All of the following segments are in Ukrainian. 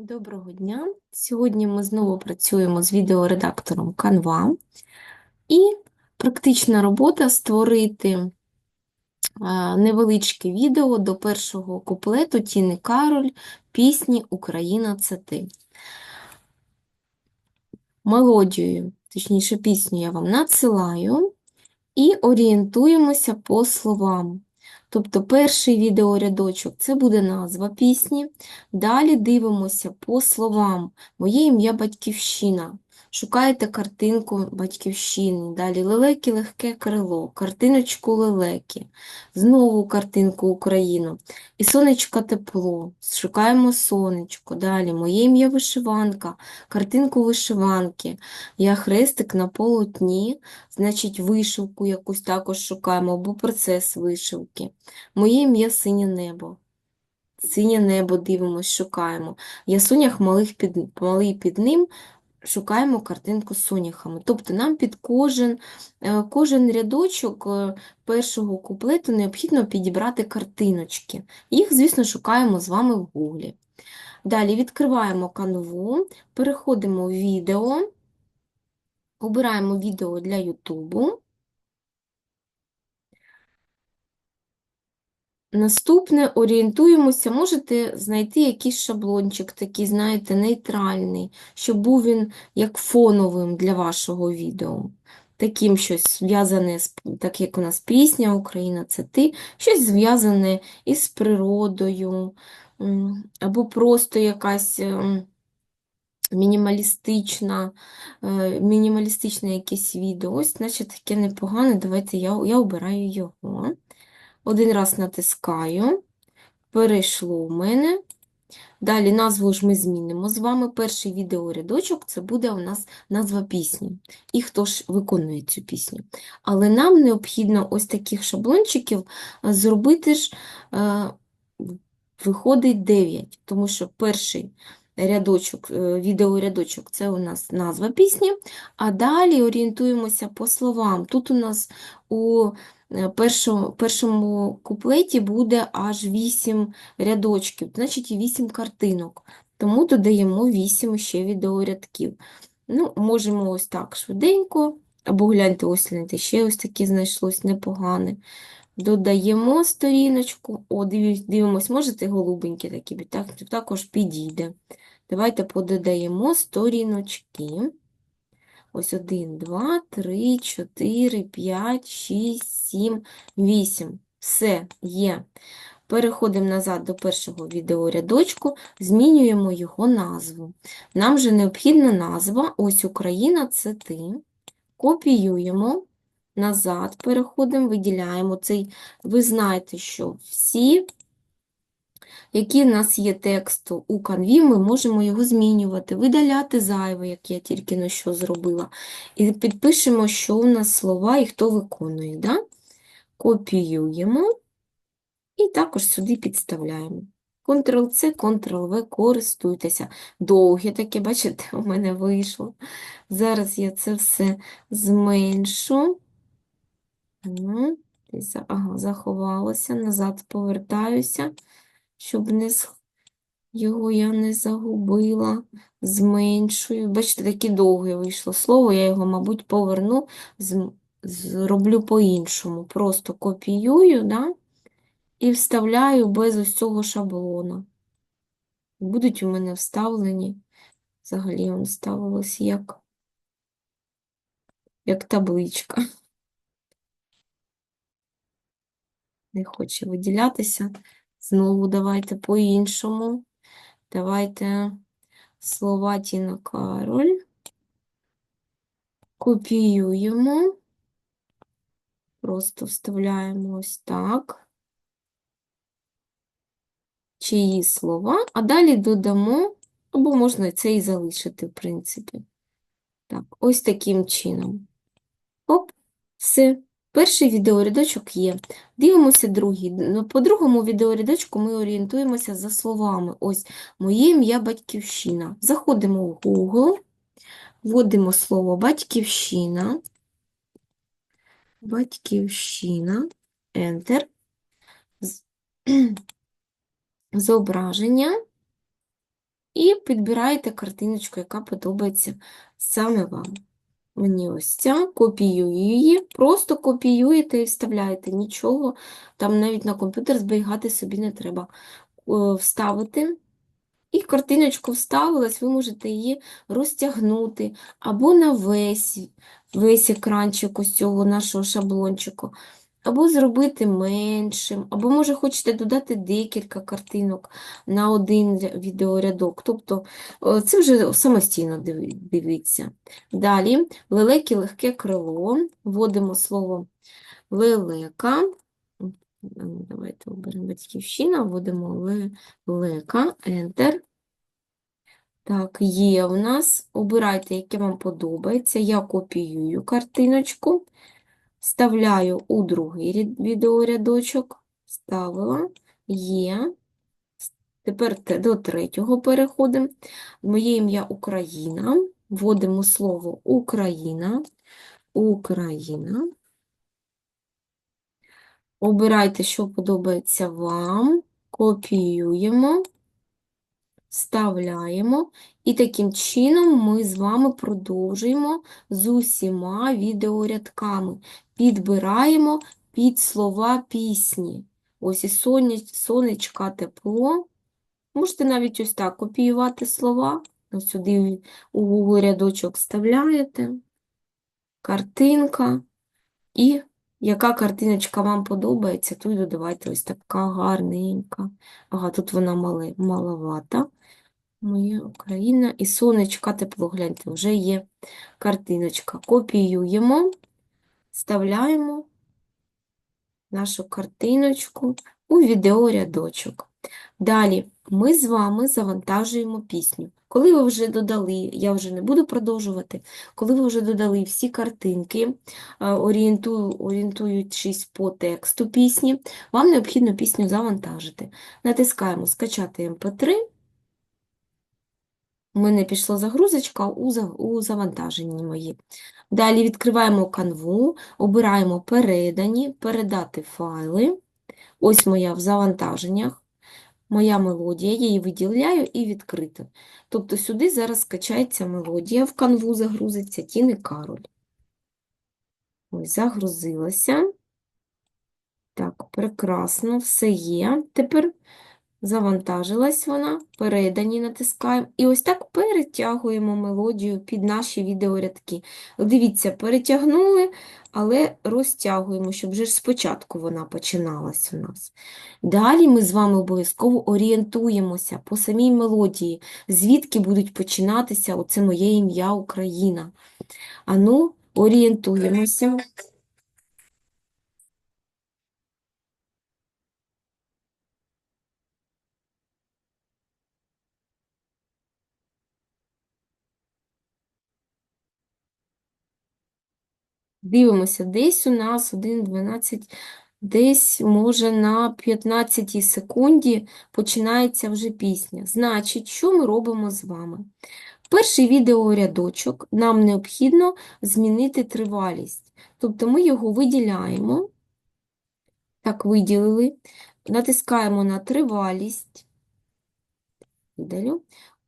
Доброго дня! Сьогодні ми знову працюємо з відеоредактором Canva і практична робота створити е, невеличке відео до першого куплету Тіни Кароль пісні Україна це ти. Мелодію, точніше, пісню я вам надсилаю і орієнтуємося по словам. Тобто перший відеорядочок це буде назва пісні. Далі дивимося по словам. Моє ім'я Батьківщина. Шукаєте картинку Батьківщини. Далі лелеки, легке крило, картиночку лелеки, знову картинку Україну. І сонечко тепло. Шукаємо сонечко. Далі моє ім'я вишиванка, картинку вишиванки. Я хрестик на полотні, значить, вишивку якусь також шукаємо, або процес вишивки. Моє ім'я синє небо. Синє небо дивимось, шукаємо. Я сонях малих під, малий під ним, шукаємо картинку з соняхами. Тобто нам під кожен, е, кожен рядочок е, першого куплету необхідно підібрати картиночки. Їх, звісно, шукаємо з вами в Гуглі. Далі відкриваємо канву, переходимо в відео, обираємо відео для Ютубу. Наступне орієнтуємося, можете знайти якийсь шаблончик, такий, знаєте, нейтральний, щоб був він як фоновим для вашого відео. Таким щось зв'язане, так як у нас пісня Україна це ти, щось зв'язане із природою, або просто якась ем, мінімалістична, е, мінімалістичне якесь відео. Ось, значить, таке непогане. Давайте я, я обираю його. Один раз натискаю, перейшло в мене. Далі назву ж ми змінимо з вами. Перший відеорядочок це буде у нас назва пісні. І хто ж виконує цю пісню. Але нам необхідно ось таких шаблончиків зробити ж, е, виходить 9, тому що перший рядочок, е, відеорядочок це у нас назва пісні, а далі орієнтуємося по словам. Тут у нас у першому, першому куплеті буде аж 8 рядочків, значить і 8 картинок. Тому додаємо 8 ще відеорядків. Ну, можемо ось так швиденько, або гляньте, ось гляньте, ще ось таке знайшлось непогане. Додаємо сторіночку, о, дивимось, можете голубенькі такі, так, також підійде. Давайте пододаємо сторіночки. Ось 1, 2, 3, 4, 5, 6, 7, 8. Все, є. Переходимо назад до першого відеорядочку, змінюємо його назву. Нам же необхідна назва, ось Україна це ти. Копіюємо, назад переходимо, виділяємо цей. Ви знаєте, що всі, які в нас є тексту у канві, ми можемо його змінювати, видаляти зайве, як я тільки на що зробила. І підпишемо, що у нас слова і хто виконує. Да? Копіюємо і також сюди підставляємо. Ctrl-C, Ctrl-V, користуйтеся. Довге таке, бачите, у мене вийшло. Зараз я це все зменшу. Ну, ага, заховалося, назад повертаюся, щоб не його я не загубила. Зменшую. Бачите, таке довге вийшло слово, я його, мабуть, поверну, зроблю по-іншому. Просто копіюю, да? і вставляю без ось цього шаблона. Будуть у мене вставлені, взагалі він ставилось як, як табличка. Не хоче виділятися. Знову давайте по-іншому. Давайте слова Тіна Кароль. Копіюємо. Просто вставляємо ось так. Чиї слова, а далі додамо, або можна це і залишити, в принципі. Так, ось таким чином. Оп, все. Перший відеорядочок є. Дивимося другий. Ну, По другому відеорядочку ми орієнтуємося за словами. Ось моє ім'я Батьківщина. Заходимо в Google, вводимо слово Батьківщина. Батьківщина. Enter. Зображення. і підбираєте картиночку, яка подобається саме вам. Мені копіюю її, просто копіюєте і вставляєте. Нічого там навіть на комп'ютер зберігати собі не треба. Вставити. І картиночку вставилась, ви можете її розтягнути або на весь, весь екранчик ось цього нашого шаблончику, або зробити меншим, або, може, хочете додати декілька картинок на один відеорядок. Тобто е, це вже самостійно дивіться. Далі лелеки легке крило. Вводимо слово лелека. Давайте оберемо батьківщина, вводимо лелека, Enter. Так, є в нас. Обирайте, яке вам подобається. Я копіюю картиночку, вставляю у другий відеорядочок. Вставила. Є. Тепер до третього переходимо. Моє ім'я Україна. Вводимо слово Україна. Україна. Обирайте, що подобається вам. Копіюємо. Вставляємо. І таким чином ми з вами продовжуємо з усіма відеорядками. Підбираємо під слова пісні. Ось і сонечка, тепло. Можете навіть ось так копіювати слова. Ось сюди у Google рядочок вставляєте. Картинка. І яка картиночка вам подобається, й додавайте ось така гарненька. Ага, тут вона маловата. Моя Україна і сонечка тепло. Гляньте, вже є картиночка. Копіюємо, вставляємо нашу картиночку у відеорядочок. Далі ми з вами завантажуємо пісню. Коли ви вже додали, я вже не буду продовжувати, коли ви вже додали всі картинки, е, орієнту, орієнтуючись по тексту пісні, вам необхідно пісню завантажити. Натискаємо «Скачати MP3», у мене пішла загрузочка у, завантаженні мої. Далі відкриваємо канву, обираємо передані, передати файли. Ось моя в завантаженнях, моя мелодія, я її виділяю і відкрито. Тобто сюди зараз скачається мелодія, в канву загрузиться Тіни Кароль. Ось, загрузилася. Так, прекрасно, все є. Тепер Завантажилась вона, передані натискаємо. І ось так перетягуємо мелодію під наші відеорядки. Дивіться, перетягнули, але розтягуємо, щоб вже спочатку вона починалась у нас. Далі ми з вами обов'язково орієнтуємося по самій мелодії, звідки будуть починатися оце моє ім'я Україна. Ану, орієнтуємося. Дивимося, десь у нас 1,12, десь, може, на 15 секунді починається вже пісня. Значить, що ми робимо з вами? Перший відеорядочок нам необхідно змінити тривалість. Тобто ми його виділяємо, так, виділили, натискаємо на тривалість.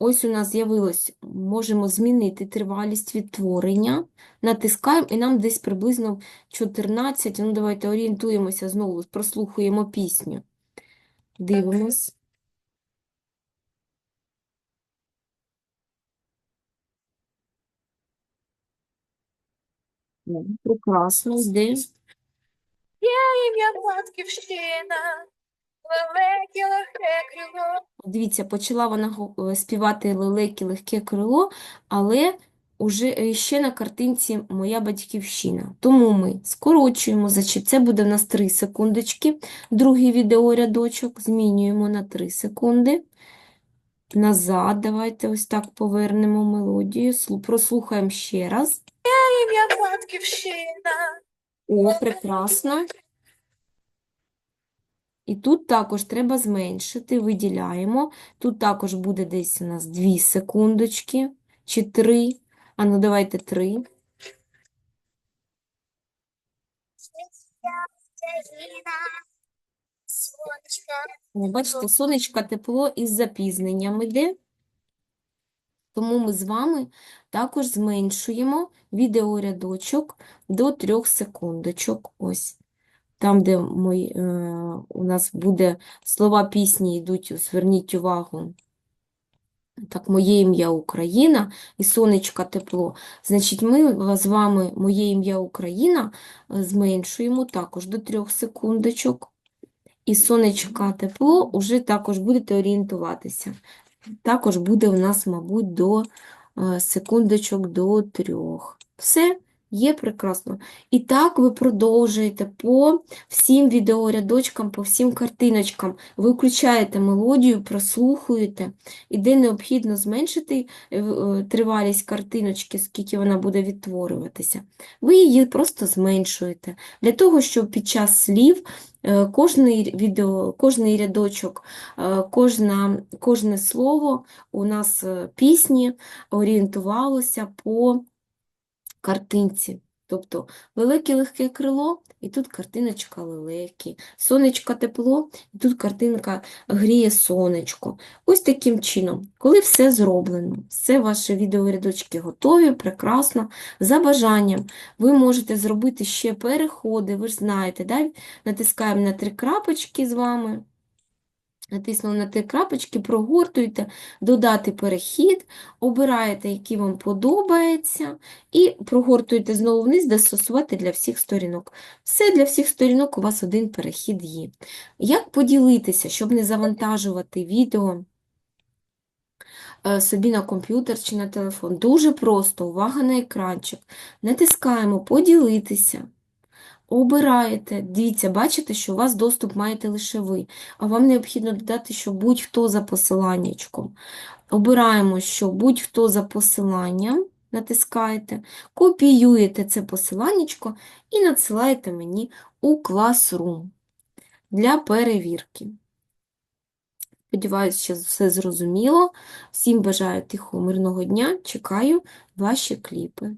Ось у нас з'явилось, можемо змінити тривалість відтворення. Натискаємо, і нам десь приблизно 14, ну давайте орієнтуємося знову, прослухаємо пісню. Дивимось. Прекрасно, йде. Ім'я батьківщина, велике легке крило. Дивіться, почала вона е, співати лелеки легке крило, але уже е, ще на картинці моя батьківщина. Тому ми скорочуємо, значить, це буде в нас 3 секундочки. Другий відеорядочок змінюємо на 3 секунди. Назад, давайте ось так повернемо мелодію, прослухаємо ще раз. Ім'я батьківщина, О, прекрасно. І тут також треба зменшити, виділяємо. Тут також буде десь у нас 2 секундочки чи 3. А ну давайте 3. сонечка, бачите, сонечка тепло із запізненням іде. Тому ми з вами також зменшуємо відеорядочок до 3 секундочок. Ось. Там, де мої, е, у нас буде слова пісні йдуть, зверніть увагу. Так, моє ім'я Україна і сонечка тепло. Значить, ми з вами моє ім'я Україна зменшуємо також до 3 секундочок. І сонечка тепло уже також будете орієнтуватися. Також буде у нас, мабуть, до е, секундочок до 3. Все, є прекрасно. І так ви продовжуєте по всім відеорядочкам, по всім картиночкам. Ви включаєте мелодію, прослухуєте, і де необхідно зменшити е, тривалість картиночки, скільки вона буде відтворюватися. Ви її просто зменшуєте. Для того, щоб під час слів е, кожний відео, кожний рядочок, е, кожна, кожне слово у нас пісні орієнтувалося по картинці. Тобто велике легке крило, і тут картиночка лелеки, сонечко тепло, і тут картинка гріє сонечко. Ось таким чином, коли все зроблено, все ваші відеорядочки готові, прекрасно, за бажанням ви можете зробити ще переходи, ви ж знаєте, да? натискаємо на три крапочки з вами. Натиснули на три крапочки, прогортуєте, додати перехід, обираєте, який вам подобається, і прогортуєте знову вниз, застосувати для всіх сторінок. Все для всіх сторінок у вас один перехід є. Як поділитися, щоб не завантажувати відео е, собі на комп'ютер чи на телефон? Дуже просто, увага на екранчик. Натискаємо поділитися. Обираєте, дивіться, бачите, що у вас доступ маєте лише ви, а вам необхідно додати, що будь-хто за посиланнячком. Обираємо, що будь-хто за посиланням, натискаєте, копіюєте це посиланнячко і надсилаєте мені у Classroom для перевірки. Сподіваюсь, що все зрозуміло. Всім бажаю тихого, мирного дня. Чекаю ваші кліпи.